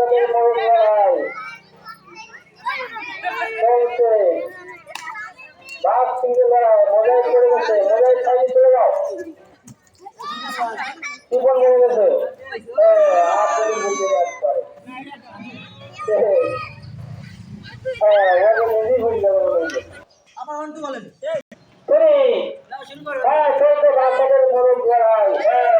বাদলের মূল লড়াই চলছে। বাঘ সিংহের লড়াই মজাই করে গেছে মজাই খাইয়ে চলে যাও। জীবন হয়ে গেছে হ্যাঁ, আপনি বুঝতে পারে। হ্যাঁ, আমার অন্টু বলেন। হ্যাঁ চলতে বাচ্চাদের মরণ করায় হ্যাঁ।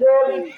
嗯。